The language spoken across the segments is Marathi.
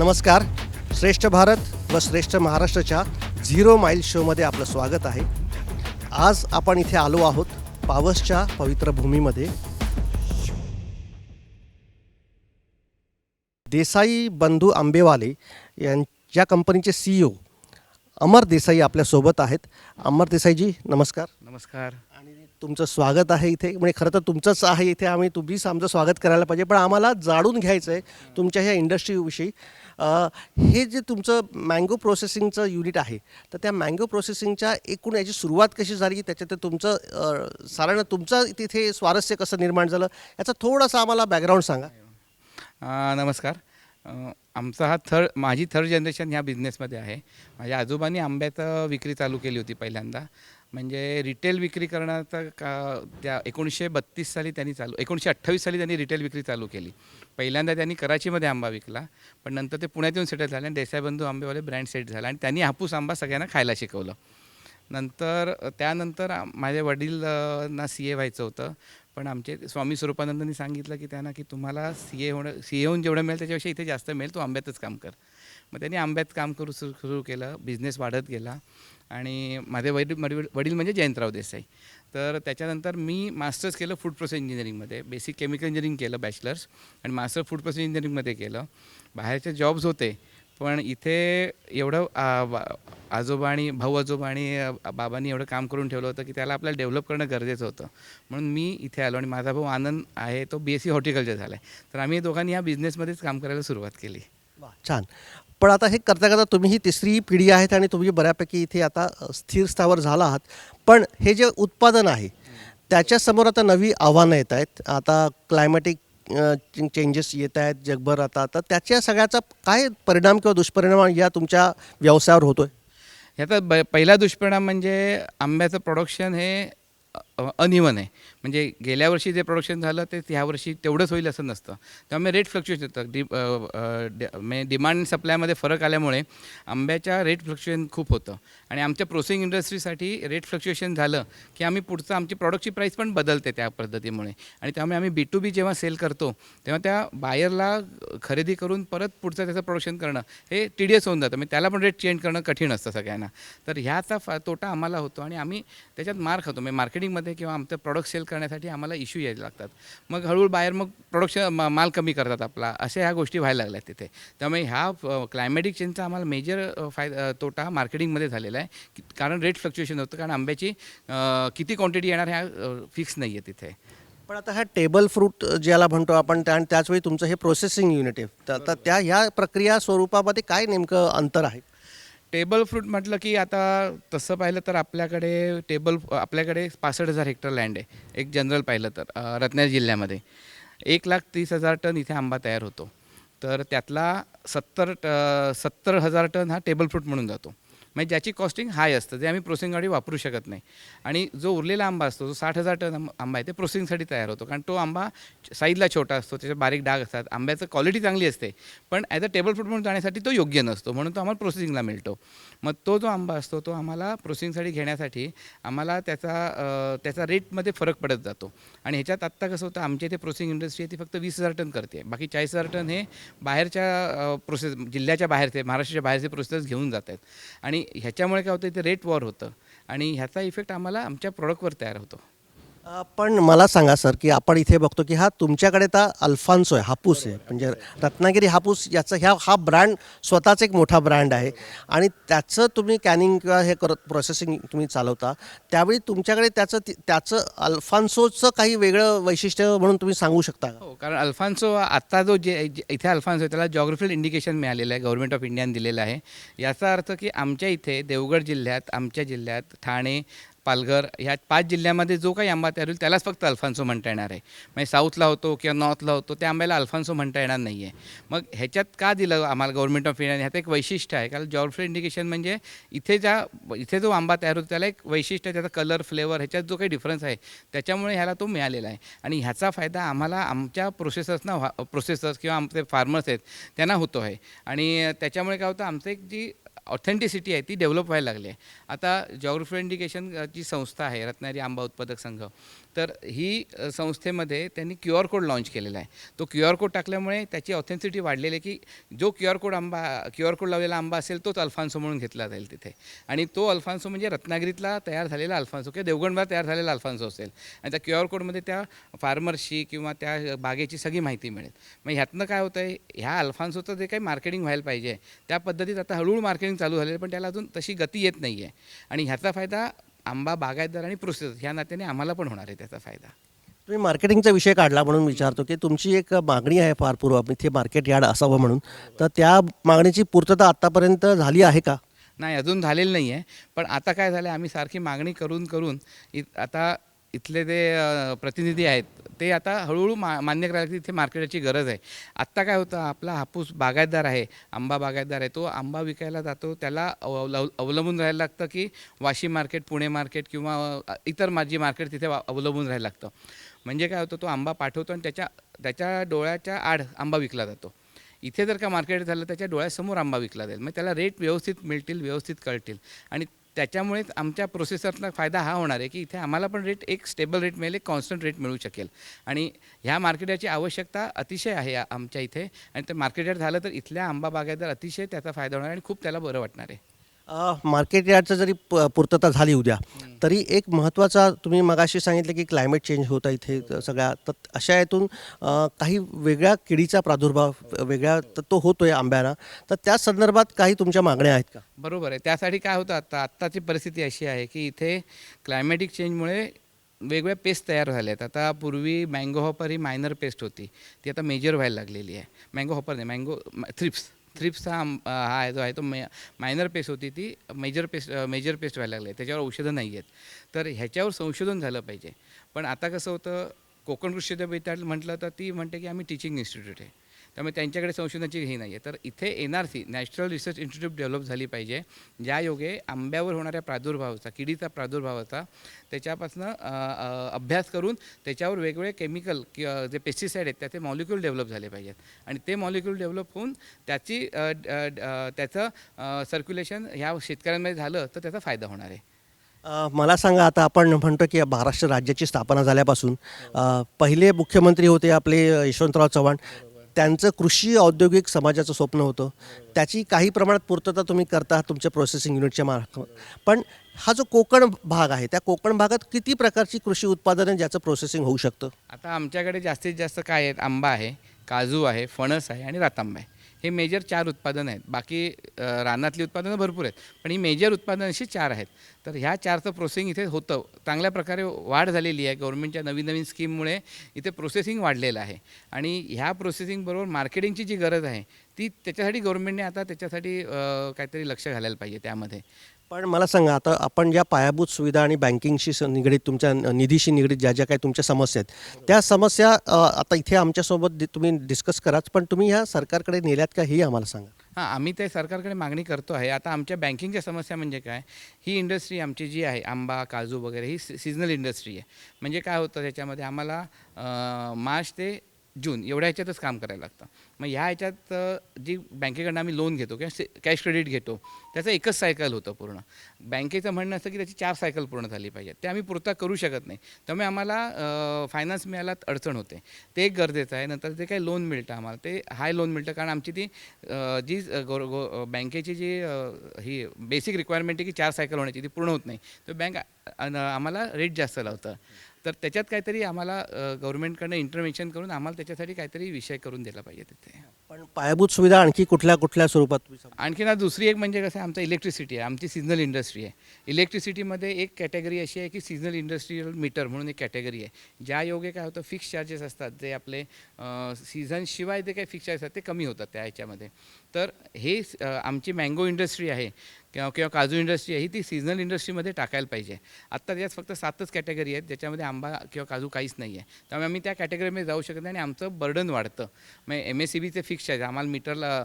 नमस्कार. श्रेष्ठ भारत व श्रेष्ठ महाराष्ट्राच्या झिरो माईल शोमध्ये आपलं स्वागत आहे. आज आपण इथे आलो आहोत पावसच्या पवित्र भूमीमध्ये. देसाई बंधू आंबेवाले यांच्या कंपनीचे सी ओ अमर देसाई आपल्यासोबत आहेत. अमर देसाईजी नमस्कार. नमस्कार. आणि तुमचं स्वागत आहे इथे. म्हणजे खरं तर तुमचंच आहे इथे. आम्ही तुम्हीच आमचं स्वागत करायला पाहिजे. पण आम्हाला जाणून घ्यायचं आहे तुमच्या ह्या इंडस्ट्रीविषयी. हे जे तुमचं मँगो प्रोसेसिंगचं युनिट आहे तर त्या मँगो प्रोसेसिंगच्या एकूण याची सुरुवात कशी झाली? त्याच्यात तुमचं साधारण तुमचं तिथे स्वारस्य कसं निर्माण झालं? याचा थोडासा आम्हाला बॅकग्राऊंड सांगा. नमस्कार. आमचा हा थर्ड माझी थर्ड जनरेशन ह्या बिझनेसमध्ये आहे. माझ्या आजोबांनी आंब्याचं विक्री चालू केली होती पहिल्यांदा. म्हणजे रिटेल विक्री करण्याचा का त्या एकोणीसशे बत्तीस साली त्यांनी चालू एकोणीसशे अठ्ठावीस साली त्यांनी रिटेल विक्री चालू केली. पहिल्यांदा त्यांनी कराचीमध्ये आंबा विकला पण नंतर ते पुण्यात येऊन सेटल झाले आणि देसाईबंधू आंबेवाले ब्रँड सेट झाला आणि त्यांनी हापूस आंबा सगळ्यांना खायला शिकवलं. नंतर त्यानंतर माझ्या माझे वडील ना सी ए व्हायचं होतं पण आमचे स्वामी स्वरूपानंदांनी सांगितलं की त्यांना की तुम्हाला सी ए होणं सी ए होऊन जेवढं मिळेल त्याच्यापेक्षा इथे जास्त मिळेल तू आंब्यातच काम कर. मग त्यांनी आंब्यात काम करू सुरू सुरू केलं बिझनेस वाढत गेला. आणि माझे वडील वडील वडील म्हणजे जयंतराव देसाई. तर त्याच्यानंतर मी मास्टर्स केलं फूड प्रोसेस इंजिनिअरिंगमध्ये बेसिक केमिकल इंजिनिअरिंग केलं बॅचलर्स आणि मास्टर फूड प्रोसेस इंजिनिअरिंगमध्ये केलं. बाहेरचे जॉब्स होते पण इथे एवढं आजोबा आणि भाऊ आजोबा आणि बाबांनी एवढं काम करून ठेवलं होतं की त्याला आपल्याला डेव्हलप करणं गरजेचं होतं. म्हणून मी इथे आलो आणि माझा भाऊ आनंद आहे तो बी एस सी हॉर्टिकल्चर झाला आहे तर आम्ही दोघांनी ह्या बिझनेसमध्येच काम करायला सुरुवात केली. छान. पण आता हे करता करता तुम्ही ही तिसरी पिढी आहेत आणि तुम्ही बऱ्यापैकी इथे आता स्थिर स्थावर झाला आहात. पण हे जे उत्पादन आहे त्याच्यासमोर आता नवी आव्हानं येत आहेत. आता क्लायमॅटिक चेंजेस येत आहेत जगभर आता तर त्याच्या सगळ्याचा काय परिणाम किंवा दुष्परिणाम या तुमच्या व्यवसायावर होतो आहे ह्याचा ब पहिला दुष्परिणाम म्हणजे आंब्याचं प्रोडक्शन हे अनिवन आहे. म्हणजे गेल्या वर्षी जे प्रोडक्शन झालं ते ह्या वर्षी तेवढंच होईल असं नसतं. त्यामुळे रेट फ्लक्च्युएशन होतं डि म्हणजे डिमांड आणि सप्लायमध्ये फरक आल्यामुळे आंब्याच्या रेट फ्लक्च्युएशन खूप होतं. आणि आमच्या प्रोसेसिंग इंडस्ट्रीसाठी रेट फ्लक्च्युएशन झालं की आम्ही पुढचं आमची प्रॉडक्टची प्राईस पण बदलते त्या पद्धतीमुळे. आणि त्यामुळे आम्ही बी टू बी जेव्हा सेल करतो तेव्हा त्या बायरला खरेदी करून परत पुढचं त्याचं प्रोडक्शन करणं हे टी डी एस होऊन जातं. म्हणजे त्याला पण रेट चेंज करणं कठीण असतं सगळ्यांना. तर ह्याचा फा तोटा आम्हाला होतो आणि आम्ही त्याच्यात मार खातो. म्हणजे मार्केटिंगमध्ये किंवा आमचं प्रॉडक्ट सेल करण्यासाठी आम्हाला इश्यू यायला लागतात. मग हळूहळू बाहेर मग प्रोडक्शन माल कमी करतात आपला. अशा ह्या गोष्टी व्हायला लागल्यात तिथे. त्यामुळे ह्या क्लायमॅटिक चेंजचा आम्हाला मेजर फायदा तोटा मार्केटिंगमध्ये झालेला आहे. कारण रेट फ्लक्च्युएशन होतं. कारण आंब्याची किती क्वांटिटी येणार ह्या फिक्स नाही आहे तिथे. पण आता हा टेबल फ्रूट ज्याला म्हणतो आपण त्या आणि त्याचवेळी तुमचं हे प्रोसेसिंग युनिट आहे. तर त्या ह्या प्रक्रिया स्वरूपामध्ये काय नेमकं अंतर आहे? टेबल फ्रूट म्हटलं की आता तसं पाहिलं तर आपल्याकडे टेबल आपल्याकडे पासष्ट हजार हेक्टर लँड आहे. एक जनरल पाहिलं तर रत्नागिरी जिल्ह्यामध्ये. एक लाख तीस हजार टन इथे आंबा तयार होतो. तर त्यातला सत्तर ट सत्तर हजार टन हा टेबल फ्रूट म्हणून जातो. म्हणजे ज्याची कॉस्टिंग हाय असतं जे आम्ही प्रोसेसिंगसाठी वापरू शकत नाही. आणि जो उरलेला आंबा असतो जो साठ हजार टन आंबा आहे ते प्रोसेसिंगसाठी तयार होतो. कारण तो आंबा साईजला छोटा असतो त्याचे बारीक डाग असतात आंब्याचं क्वालिटी चांगली असते. पण ॲज अ टेबल फ्रूट म्हणून जाण्यासाठी तो योग्य नसतो म्हणून तो आम्हाला प्रोसेसिंगला मिळतो. मग तो जो आंबा असतो तो आम्हाला प्रोसेसिंगसाठी घेण्यासाठी आम्हाला त्याचा त्याचा रेटमध्ये फरक पडत जातो. आणि ह्याच्यात आत्ता कसं होतं आमच्या इथे प्रोसेसिंग इंडस्ट्री आहे ती फक्त वीस हजार टन करते. बाकी चाळीस हजार टन हे बाहेरच्या प्रोसेस जिल्ह्याच्या बाहेरचे महाराष्ट्राच्या बाहेरचे प्रोसेस घेऊन जात आहेत आणि ह्याच्यामुळे काय होतं ते रेट वॉर होतं. आणि ह्याचा इफेक्ट आम्हाला आमच्या प्रॉडक्टवर तयार होतो. पण मला सांगा सर की आपण इथे बघतो की हा तुमच्याकडे तर अल्फान्सो आहे हापूस आहे. म्हणजे रत्नागिरी हापूस याचा ह्या हा ब्रँड स्वतःच एक मोठा ब्रँड आहे. आणि त्याचं तुम्ही कॅनिंग किंवा हे करत प्रोसेसिंग तुम्ही चालवता. त्यावेळी तुमच्याकडे त्याचं त्याचं अल्फान्सोचं काही वेगळं वैशिष्ट्य म्हणून तुम्ही सांगू शकता हो कारण अल्फान्सो आत्ता जो जे जे- इथे अल्फान्सो आहे त्याला जॉग्रफिकल इंडिकेशन मिळालेलं आहे गव्हर्नमेंट ऑफ इंडियाने दिलेलं आहे. याचा अर्थ की आमच्या इथे देवगड जिल्ह्यात आमच्या जिल्ह्यात ठाणे पालघर ह्या पाच जिल्ह्यामध्ये जो काही आंबा तयार होईल त्यालाच फक्त अल्फान्सो म्हणता येणार आहे. म्हणजे साऊथला होतो किंवा नॉर्थला होतो त्या आंब्याला अल्फान्सो म्हणता येणार नाही आहे मग ह्याच्यात का दिलं आम्हाला गव्हर्नमेंट ऑफ इंडियाने ह्याचं एक वैशिष्ट्य आहे कारण जॉग्रफिकल इंडिकेशन म्हणजे इथे ज्या इथे जो आंबा तयार होतो त्याला एक वैशिष्ट्य आहे, त्याचा कलर फ्लेवर ह्याच्यात जो काही डिफरन्स आहे त्याच्यामुळे ह्याला तो मिळालेला आहे. आणि ह्याचा फायदा आम्हाला आमच्या प्रोसेसर्सना व्हा प्रोसेसर्स किंवा आमचे फार्मर्स आहेत त्यांना होतो आहे. आणि त्याच्यामुळे काय होतं आमचं एक जी ऑथेंटिसिटी आहे ती डेव्हलप व्हायला लागली आहे. आता जॉग्रफी इंडिकेशन जी संस्था आहे रत्नागिरी आंबा उत्पादक संघ. तर ही संस्थेमध्ये त्यांनी क्यू आर कोड लॉन्च केलेला आहे. तो क्यू आर कोड टाकल्यामुळे त्याची ऑथेंटिसिटी वाढलेली आहे की जो क्यू आर कोड आंबा क्यू आर कोड लावलेला आंबा असेल तोच अल्फान्सो म्हणून घेतला जाईल तिथे. आणि तो अल्फान्सो म्हणजे रत्नागिरीतला तयार झालेला अल्फान्सो किंवा देवगणला तयार झालेला अल्फान्सो असेल. आणि त्या क्यू आर कोडमध्ये त्या फार्मर्सची किंवा त्या बागेची सगळी माहिती मिळेल. मग ह्यातनं काय होतं आहे ह्या अल्फान्सोचं जे काही मार्केटिंग व्हायला पाहिजे त्या पद्धतीत आता हळूहळू मार्केटिंग चालू झालेलं आहे पण त्याला अजून तशी गती येत नाही आहे आणि ह्याचा फायदा आंबा बागायतदार आणि प्रोसेसर ह्या नात्याने आम्हाला पण होणार आहे त्याचा फायदा. तुम्ही मार्केटिंगचा विषय काढला म्हणून विचारतो की तुमची एक मागणी आहे फार पूर्व इथे मार्केट यार्ड असावं म्हणून. तर त्या मागणीची पूर्तता आत्तापर्यंत झाली आहे का? नाही अजून झालेलं नाही आहे पण आता काय झालं आम्ही सारखी मागणी करून करून इ आता इथले जे प्रतिनिधी आहेत ते आता हळूहळू मा मान्य करायला की इथे मार्केटाची गरज आहे. आत्ता काय होतं आपला हापूस बागायतदार आहे आंबा बागायतदार आहे तो आंबा विकायला जातो त्याला अव अवलंबून राहायला लागतं की वाशी मार्केट पुणे मार्केट किंवा इतर माझी मार्केट तिथे वा- अवलंबून राहायला लागतं. म्हणजे काय होतं तो आंबा पाठवतो आणि त्याच्या त्याच्या डोळ्याच्या आड आंबा विकला जातो. इथे जर का मार्केट झालं त्याच्या डोळ्यासमोर आंबा विकला जाईल. मग त्याला रेट व्यवस्थित मिळतील व्यवस्थित कळतील. आणि त्याच्यामुळेच आमच्या प्रोसेसरला फायदा हा होणार आहे की इथे आम्हाला पण रेट एक स्टेबल रेट मिळेल एक कॉन्स्टंट रेट मिळू शकेल. आणि ह्या मार्केटाची आवश्यकता अतिशय आहे आमच्या इथे. आणि ते मार्केट झालं तर इथल्या आंबा बागायतदार अतिशय त्याचा फायदा होणार आणि खूप त्याला बरं वाटणार आहे. मार्केट यार्डचं जरी प- पूर्तता झाली उद्या तरी एक महत्त्वाचा तुम्ही मगाशी सांगितलं की क्लायमेट चेंज होतं इथे सगळ्या तर अशा यातून काही वेगळ्या किडीचा प्रादुर्भाव वेगळ्या तर तो होतो आहे आंब्याला. तर त्या संदर्भात काही तुमच्या मागण्या आहेत का? बरोबर आहे. त्यासाठी काय होतं आत्ता आत्ताची परिस्थिती अशी आहे की इथे क्लायमॅटिक चेंजमुळे वेगवेगळ्या पेस्ट तयार झाल्या आहेत आता पूर्वी मँगो हॉपर ही मायनर पेस्ट होती. ती आता मेजर व्हायला लागलेली आहे. मँगो हॉपर नाही मँगो थ्रिप्स थ्रिप्सचा हा आहे जो आहे तो मे मायनर पेस्ट होती ती मेजर पेस्ट मेजर पेस्ट व्हायला लागली. आहे त्याच्यावर औषधं नाही आहेत. तर ह्याच्यावर संशोधन झालं पाहिजे. पण आता कसं होतं कोकण कृषी विद्यापीठात म्हटलं तर ती म्हणते की आम्ही टीचिंग इन्स्टिट्यूट आहे. त्यामुळे त्यांच्याकडे संशोधनाची हे नाही आहे तर इथे N R C national research institute develop झाली पाहिजे. ज्या योगे आंब्यावर होणाऱ्या प्रादुर्भावाचा किडीचा प्रादुर्भावाचा त्याच्यापासून अभ्यास करून त्याच्यावर वेगवेगळे केमिकल किंवा जे पेस्टिसाईड आहेत त्याचे मॉलिक्यूल डेव्हलप झाले पाहिजेत. आणि ते मॉलिक्यूल डेव्हलप होऊन त्याची त्याचं सर्क्युलेशन ह्या शेतकऱ्यांमध्ये झालं तर त्याचा फायदा होणार आहे. मला सांगा आता आपण म्हणतो की महाराष्ट्र राज्याची स्थापना झाल्यापासून पहिले मुख्यमंत्री होते आपले यशवंतराव चव्हाण. त्यांचं कृषी औद्योगिक समाजाचं स्वप्न होतं. त्याची काही प्रमाणात पूर्तता तुम्ही करता तुमच्या प्रोसेसिंग युनिटच्या मार्फत. पण हा जो कोकण भाग आहे त्या कोकण भागात किती प्रकारची कृषी उत्पादनं ज्याचं प्रोसेसिंग होऊ शकतं? आता आमच्याकडे जास्तीत जास्त काय आहेत? आंबा आहे काजू आहे फणस आहे आणि रातांबा आहे. हे मेजर चार उत्पादन आहेत. बाकी रानातली उत्पादनं भरपूर आहेत. पण ही मेजर उत्पादन अशी चार आहेत. तर ह्या चारचं प्रोसेसिंग इथे होतं. चांगल्या प्रकारे वाढ झालेली आहे. गव्हर्नमेंटच्या नवीन नवीन स्कीममुळे इथे प्रोसेसिंग वाढलेलं आहे. आणि ह्या प्रोसेसिंगबरोबर मार्केटिंगची जी गरज आहे ती त्याच्यासाठी गव्हर्नमेंटने आता त्याच्यासाठी काहीतरी लक्ष घालायला पाहिजे त्यामध्ये. पण मला सांगा आता आपण ज्या पायाभूत सुविधा आणि बँकिंगशी स- निगडीत तुमच्या निधीशी निगडीत ज्या ज्या काही तुमच्या समस्या आहेत त्या समस्या आता इथे आमच्यासोबत तुम्ही डिस्कस कराच पण तुम्ही ह्या सरकारकडे नेल्यात का ही आम्हाला सांगा. हां आम्ही ते सरकारकडे मागणी करतो आहे. आता आमच्या बँकिंगच्या समस्या म्हणजे काय ही इंडस्ट्री आमची जी आहे आंबा काजू वगैरे ही सीजनल इंडस्ट्री आहे. म्हणजे काय होतं त्याच्यामध्ये आम्हाला मार्च ते जून एवढ्या ह्याच्यातच काम करायला लागतं. मग ह्या ह्याच्यात जी बँकेकडनं आम्ही लोन घेतो किंवा कॅश क्रेडिट घेतो त्याचं एकच सायकल होतं पूर्ण. बँकेचं म्हणणं असं की त्याची चार सायकल पूर्ण झाली पाहिजे ते आम्ही पुरता करू शकत नाही. त्यामुळे आम्हाला फायनान्स मिळायला अडचण होते. ते एक गरजेचं आहे. नंतर जे काही लोन मिळतं आम्हाला ते हाय लोन मिळतं. कारण आमची ती जी गोर गो गो बँकेची जी ही बेसिक रिक्वायरमेंट आहे की चार सायकल होण्याची ती पूर्ण होत नाही. तर बँक आम्हाला रेट जास्त लावतं. तर त्याच्यात काहीतरी आम्हाला गव्हर्नमेंटकडनं इंटरव्हेन्शन करून आम्हाला त्याच्यासाठी काहीतरी विषय करून दिला पाहिजे तिथे. पण पायाभूत सुविधा आणखी कुठल्या कुठल्या स्वरूपात तुम्ही ना दुसरी एक म्हणजे कसं आहे, आमचं इलेक्ट्रिसिटी आहे आमची सिजनल इंडस्ट्री आहे. इलेक्ट्रिसिटीमध्ये एक कॅटेगरी अशी आहे की सिजनल इंडस्ट्रीयल मीटर म्हणून एक कॅटेगरी आहे. ज्या योगे काय होतं फिक्स चार्जेस असतात जे आपले सीझनशिवाय जे काही फिक्स चार्जेस असतात ते कमी होतात त्या ह्याच्यामध्ये. तर हे स- अ, आमची मँगो इंडस्ट्री आहे किंवा किंवा काजू इंडस्ट्री आहे ही ती सीझनल इंडस्ट्रीमध्ये टाकायला पाहिजे. आत्ता त्यात फक्त सातच कॅटेगरी आहेत ज्याच्यामध्ये आंबा किंवा काजू काहीच नाही आहे त्यामुळे आम्ही त्या कॅटेगरीमध्ये जाऊ शकत नाही आणि आमचं बर्डन वाढतं. मग एम एस सी बीचे फिक्स चार्ज आम्हाला मीटरला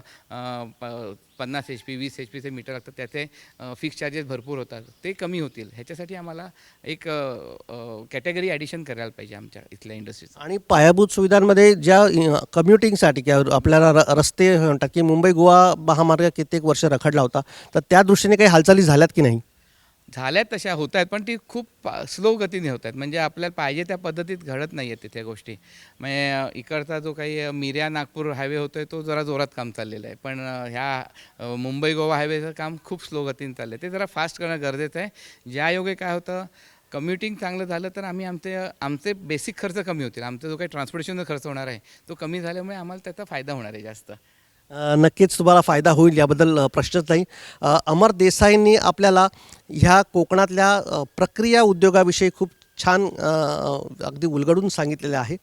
प- पन्नास एच पी वीस एच पीचे मीटर लागतात. त्याचे फिक्स चार्जेस भरपूर होतात. ते कमी होतील. ह्याच्यासाठी आम्हाला एक कॅटेगरी ॲडिशन करायला पाहिजे आमच्या इथल्या इंडस्ट्रीचं आणि पायाभूत सुविधांमध्ये ज्या कम्युटिंगसाठी किंवा आपल्याला र रस्ते म्हणतात की मुंबई गोवा महामार्ग कित्येक वर्ष रखडला होता तर त्या दृष्टीने काही हालचाली झाल्यात की नाही? झाल्या तशा होत आहेत पण ती खूप स्लो गतीने होत आहेत. म्हणजे आपल्याला पाहिजे त्या पद्धतीत घडत नाही आहेत तिथे गोष्टी. म्हणजे इकडचा जो काही मिर्या नागपूर हायवे होतो आहे तो जरा जोरात काम चाललेलं आहे. पण ह्या मुंबई गोवा हायवेचं काम खूप स्लो गतीने चाललं आहे ते जरा फास्ट करणं गरजेचं आहे. ज्या योगे काय होतं कम्युटिंग चांगलं झालं तर आम्ही आमचे आमचे बेसिक खर्च कमी होतील. आमचा जो काही ट्रान्सपोर्टेशनचा खर्च होणार आहे तो कमी झाल्यामुळे आम्हाला त्याचा फायदा होणार आहे जास्त. नक्कीच तुम्हाला फायदा होईल याबद्दल प्रश्नच नाही. अमर देसाईंनी आपल्याला ह्या कोकणातल्या प्रक्रिया उद्योगाविषयी खूप छान अगदी उलगडून सांगितलेलं आहे.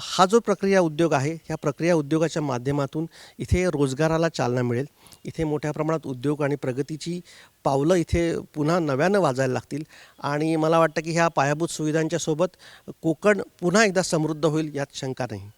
हा जो प्रक्रिया उद्योग आहे ह्या प्रक्रिया उद्योगाच्या माध्यमातून इथे रोजगाराला चालना मिळेल. इथे मोठ्या प्रमाणात उद्योग आणि प्रगतीची पावलं इथे पुन्हा नव्यानं वाजायला लागतील. आणि मला वाटतं की ह्या पायाभूत सुविधांच्या सोबत कोकण पुन्हा एकदा समृद्ध होईल यात शंका नाही.